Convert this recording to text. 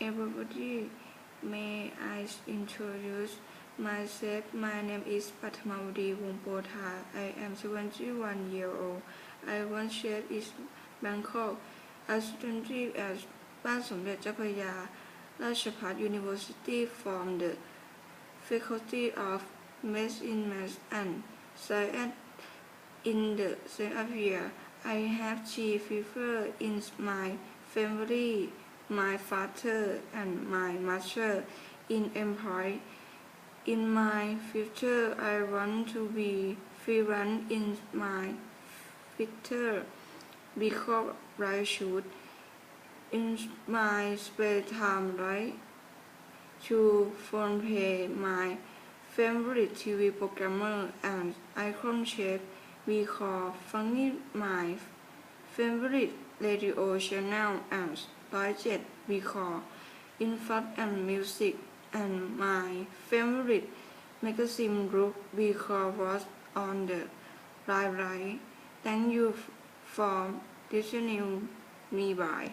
everybody. May I introduce myself? My name is Pathamawadi Wongpotha. I am 21 years old. I once shared is Bangkok. I studied at บ้านสมเด็จเจ้าพระยา ราชภัฏ University from the Faculty of Medicine Maths and Science in the same year. I have three fever in my family. My father and my mother in employ. In my future, I want to be freelance in my future because I should. In my spare time, right? To phone pay my favorite TV programmer and icon we call funny my favorite radio channel and budget call info and music and my favorite magazine group call was on the library. Thank you for listening me by.